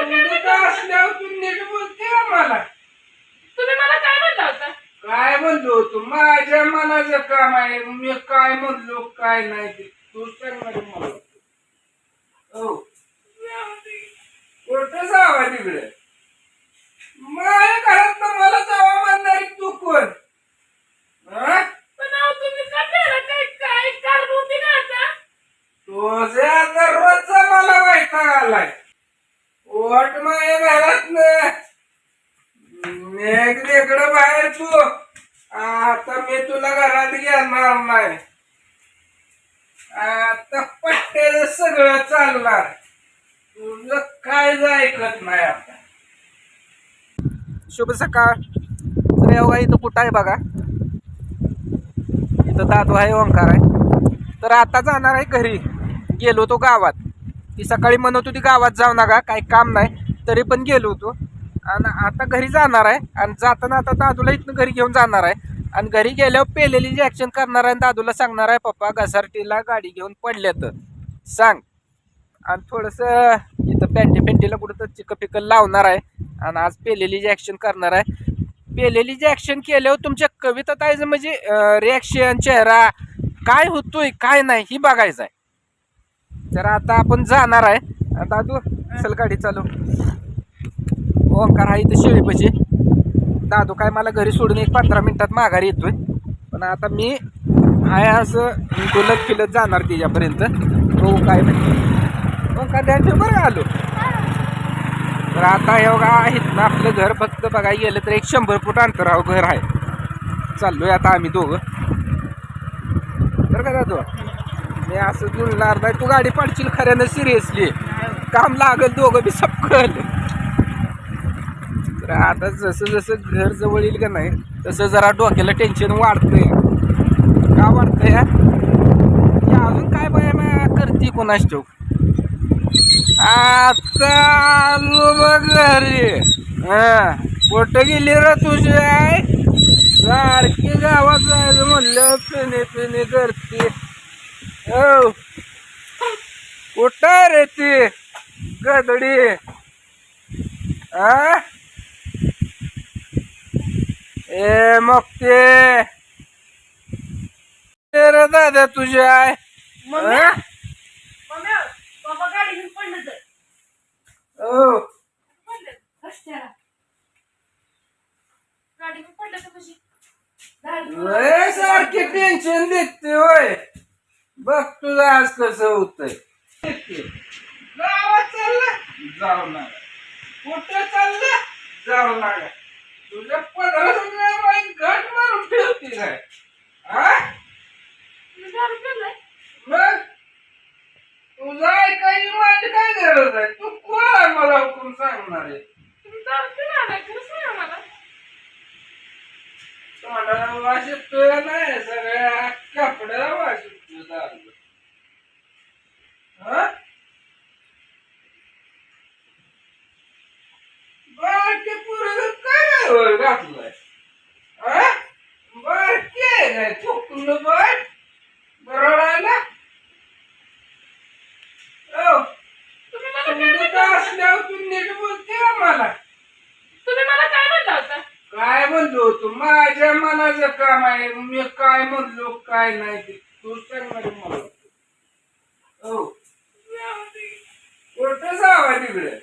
तुमचं असल्यावर तू नीट बोलते का मला. तुम्ही मला काय म्हणला होता? काय म्हणलो? तू माझ्या मनाचं काम आहे. मी काय म्हणलो काय नाही ते तू सांगणार मला. हो. कुठं जावा तिकडे? माझ्या घरात तर मला जावा म्हणणारी तू कोण हा? पण अहो, तुम्ही का केलं काय काय कारण होती ना आता तुझ्या आता रोजचा मला वैताग आलाय ओट माझ्या घरात इकडं बाहेर तू आता मी तुला घरात घेणार आता पट्ट्याचं सगळं चालणार. तुझं काय ऐकत नाही आता. शुभ सकाळ. तर एवढा इथं कुठं आहे बघा? इथं दादू आहे ओंकार आहे. तर आता जाणार आहे घरी. गेलो होतो गावात. ती सकाळी म्हणत होती गावात जाऊ नका काही काम नाही. तरी पण गेलो होतो. आणि आता घरी जाणार आहे. आणि जाताना आता दादूला इथनं घरी घेऊन जाणार आहे. आणि घरी गेल्यावर पेलेली जी ॲक्शन करणार आहे आणि दादूला सांगणार आहे पप्पा घसारटीला गाडी घेऊन पडल्यात. तर सांग. आणि थोडंसं इथं पॅन्टी पेंटीला कुठं तर चिकं पिकल लावणार आहे आणि आज पेलेली जी ॲक्शन करणार आहे. पेलेली जी ॲक्शन केल्यावर तुमच्या कवितात आहे म्हणजे रिॲक्शन चेहरा काय होतोय काय नाही ही बघायचं आहे. तर आता आपण जाणार आहे. दादू चल गाडी चालू ओंकार हा इथं शेळीपाशी. दादू काय मला घरी सोडून एक पंधरा मिनिटात माघारी येतोय. पण आता मी आहे असं गुलत फिलत जाणार तिच्यापर्यंत. हो काय नाही. ओंकार ध्यान ठेव बरं आलो. तर आता हे बघा आहेत ना आपलं घर. फक्त बघा गेलं तर एक शंभर फूट अंतरावर घर आहे. चाललोय आता आम्ही दोघं. बरं का दादू? मी असं जुळणार नाही. तू गाडी पाडशील खऱ्यानं सिरियसली. काम लागल दोघं बी सपकल तर आता जसं जसं घर जवळ येईल का नाही तसं जरा डोक्याला टेन्शन वाढतंय. का वाढतंय या अजून काय बाया करते कोणाच ठेव आता आलो बघ घरी. कुठं गेली र तुझी आय सारखी गावात जायचं म्हणलं पिणे पिणे करते. हो. कुठं रे ती? गदडी. आ? ए मग ते रे दादा तुझी हा? हो. लय सारखी टेन्शन देते होय. बघ तुझं आज कसं होतंय. गावात चाललं? जाऊ कुठं चाललं? जाऊ तुझ्या घट मारून हा? मग? तुझं ऐकायची माझी काय गरज आहे तू कोण आहे मला हुकूम सांगणार आहे तुम्ही दारू पिला नाही खरं सांगा मला तोंडाला वास येतोय नाही सगळ्या कपड्याला वास येतोय दारू हा बारके पोरगं हा बारके आहे काय चुकलं बाय बरडायला ओ तुम्ही मला काय तुमचं म्हणला असल्यावर तू नीट बोलते का मला तुम्ही मला काय म्हणला होता काय म्हणलो तू माझ्या मनाचं काम आहे मी काय म्हणलो काय नाही ते तू सांगणार मला हो कुठं जावा तिकडे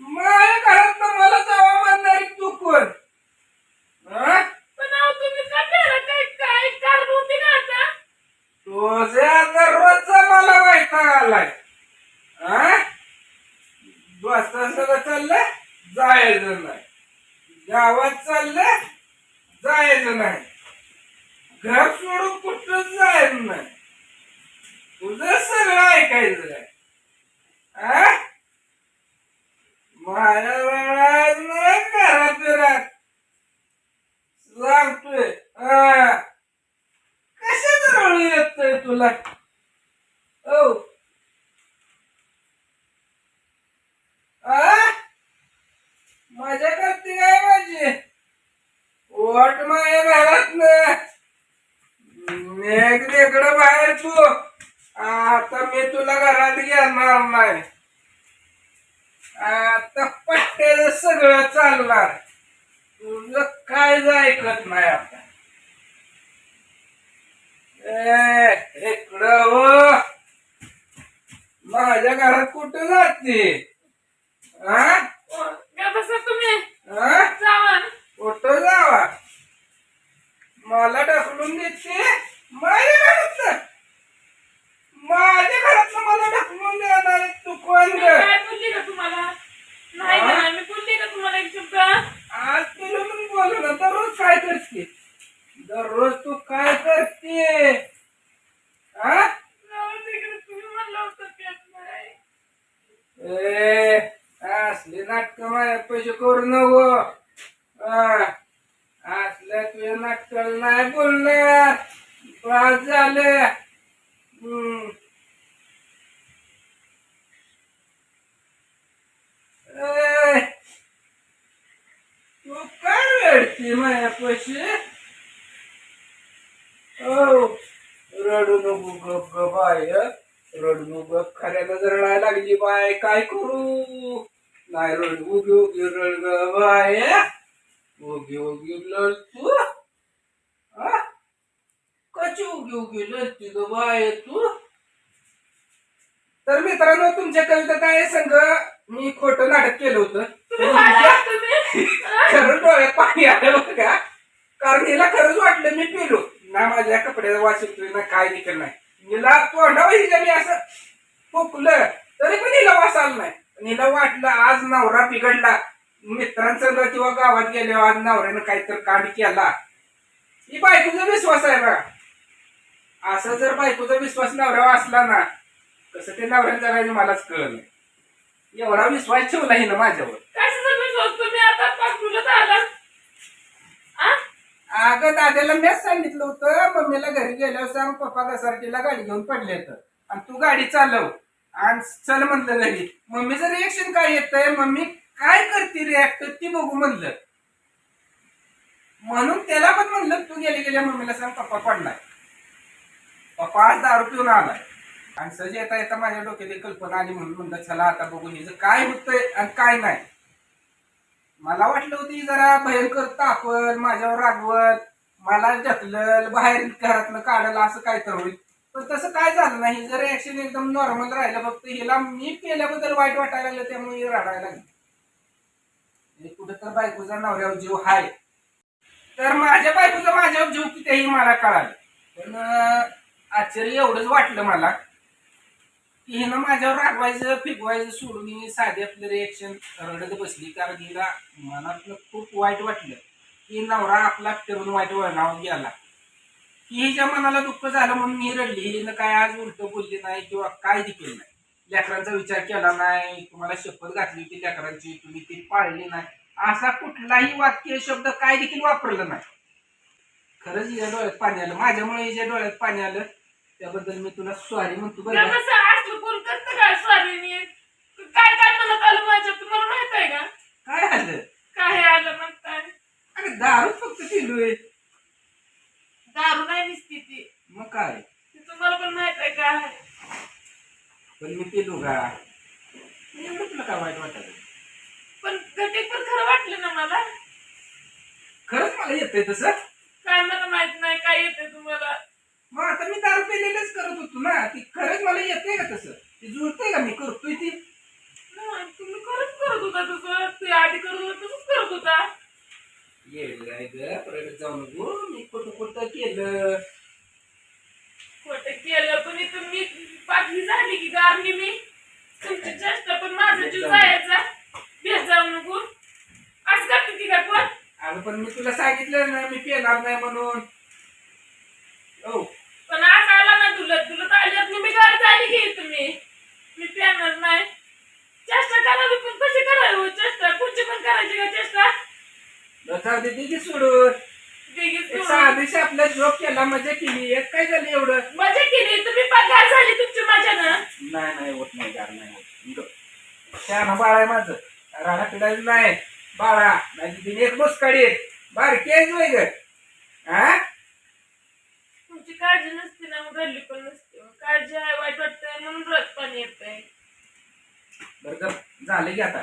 माझ्या घरात तर मला जावा म्हणणारी तू कोण हा? पण अहो, तुम्ही का केलं काय काय कारण होती ना आता तुझ्या दररोजचा मला वैताग आलाय. सगळं चाललं जायचं नाही. गावात चाललं जायचं नाही. घर सोडून कुठं जायचं नाही. तुझं सगळं ऐकायचं आहे माझ्या वेळात घरात बिरात. सांगतोय हा कशाच रळू येतोय तुला. हो मजा करते काय माझी? ओट माझ्या घरात इकडं बाहेर तू. आता मी तुला घरात घेणार नाही. आता पट्ट्याचं सगळं चालणार. तुझं काय ऐकत नाही आता. इकडं हो. माझ्या घरात कुठं जाते? हा हा कुठं जावा? मला ढकलून देते माझ्या घरात माझ्या घरात मला ढकलून देणार तू कोण मी ग काय बोलली का तुम्हाला नाही हा? का मी बोलली का तुम्हाला एक शब्द आज तुला पण बोलू ना दररोज काय करते दररोज तू काय करते हा जाऊ तिकडे तुम्ही म्हणलं होतं तेच नाही ए असले नाटक माझ्या पैसे करू नको. हा, असल्या तुझ्या नाटक नाही बोलणार. बाद झालं. हम्म. तू काय वेळती माझ्या पैसे? हो रडू नको गप ग बाय रडू नको गप. खऱ्याला जर रडायला लागली बाय काय करू? रड उगी उगी रड ग बाय उगी उगी लढ तू हा? कशी उगी उगी लढती ग बाय तू? तर मित्रांनो तुमच्या कविता काय संघ मी खोटं नाटक केलं होतं. तुम्ही खरं डोळ्यात पाणी आलं बरं का कारण हिला खरंच वाटलं मी पिलो. ना माझ्या कपड्याचा वास येतोय ना काय देखील नाही. हिला तोंडावर हिच्या मी असं फुकलं. तरी पण हिला वास आला नाही. हिला वाटलं आज नवरा बिघडला. मित्रांसंग किंवा गावात गेल्यावर आज नवऱ्यानं काहीतरी कांड केला. ही बायकोचा विश्वास आहे बघा. असं जर बायकोचा विश्वास नवऱ्यावर असला ना कसं ते नवऱ्यानं जगायचं मलाच कळलं एवढा विश्वास ठेवला हिनं माझ्यावर. कशाचा विश्वास तुम्ही आता पाठवलं आला आ? अगं दादाला मीच सांगितलं होतं. मम्मीला घरी गेल्यावर सांग पप्पा घसारटीला गाडी घेऊन पडले तर. आणि तू गाडी चालव. आणि चल म्हणलं नाही मम्मीचं रिएक्शन काय येतंय? मम्मी काय करते रिॲक्ट ती बघू म्हणलं. म्हणून त्याला पण म्हणलं तू गेले गेल्या मम्मीला सांग पप्पा पडलाय. पप्पा आज दारू पिऊन आलाय. आणि सज येता येता माझ्या डोक्यात एक कल्पना आली म्हणून म्हणलं चला आता बघू हिचं काय होतंय आणि काय नाही. मला वाटलं होती जरा भयंकर तापल माझ्यावर रागवत मला ढकलल बाहेर घरातनं काढलं असं काय तर होईल. पण तसं काय झालं नाही. जर ऍक्शन एकदम नॉर्मल राहिलं फक्त हिला मी केल्याबद्दल वाईट वाटायला लागलं त्यामुळे रडायला लागली. म्हणजे कुठं तर बायकोचा नवऱ्यावर जीव हाय. तर माझ्या बायकोचा माझ्यावर जीव कितीही मला कळालं. पण आश्चर्य एवढंच वाटलं मला की हिनं माझ्यावर रागवायचं फिकवायचं सोडून ही साधी आपलं रिएक्शन रडत बसली. कारण हिला मनातलं खूप वाईट वाटलं की नवरा आपला फिरून वाईट वळणावर गेला. की हिच्या मनाला दुःख झालं म्हणून ही रडली. हिनं काय आज उलट बोलली नाही किंवा काय देखील नाही. लेकरांचा विचार केला नाही. तुम्हाला शपथ घातली होती लेकरांची. तुम्ही ती पाळली नाही. असा कुठलाही वाक्य शब्द काय देखील वापरलं नाही. खरंच हिच्या डोळ्यात पाणी आलं. माझ्यामुळे हिच्या डोळ्यात पाणी आलं त्याबद्दल मी तुला सॉरी म्हणतो बरं का? कोण करतं का? स्वामीनी काय काय म्हणत आलं माझ्या तुम्हाला माहीत आहे का? काय आलं? काय आलं म्हणताय? अरे दारू फक्त पिलोय दारू नाही दिसती ती मग काय ती तुम्हाला पण माहीत आहे का पिलो का? एवढं तुला काय वाईट वाटत पण कधी पण खरं वाटलं ना मला. खरंच मला येतंय तसं? काय मला माहीत नाही काय येते तुम्हाला? मग आता मी दारू पिलेलंच करत होतो ना. ती खरंच मला येतंय का तसं? ती जुळतंय का मी करतोय ती? नाही, तुम्ही खरंच करत होता तसं. ते आधी करत होता तसंच करत होता. येडलाय ग परत जाऊ नको. मी खोटं खोटं केलं. केलं पण इथं मी झाली की गारली मी. तुमची चेष्टा पण माझा जीव जायचा. भेट जाऊ नको. आज करते ती का कोण अगं पण मी तुला सांगितलं ना मी पेणार नाही म्हणून. हो. पण आज आला ना तुला तुला तर आल्यात मी गाडी झाली की तुम्ही. मी पेणार नाही. चेष्टा करावी पण कशी करावी हो? चेष्टा कुठची पण करायची का चेष्टा? जाऊ दे दे सोडून. एक करून. साधीशी आपला जॉब केला मजा केली. एक काय झालं एवढं? मजा केली. तुम्ही पगार झाली तुमची मजा ना? नाही नाही होत नाही गार नाही होत. त्यानं बाळा आहे माझं. राणा पिढायचं नाही बाळा नाही तिने एक बस काढी. बारकी आहे वय ग. हा तुमची काळजी नसते ना मग घडली पण नसते. मग काळजी आहे वाईट वाटतंय म्हणून रथ पण येतंय. बरं का झाले की आता.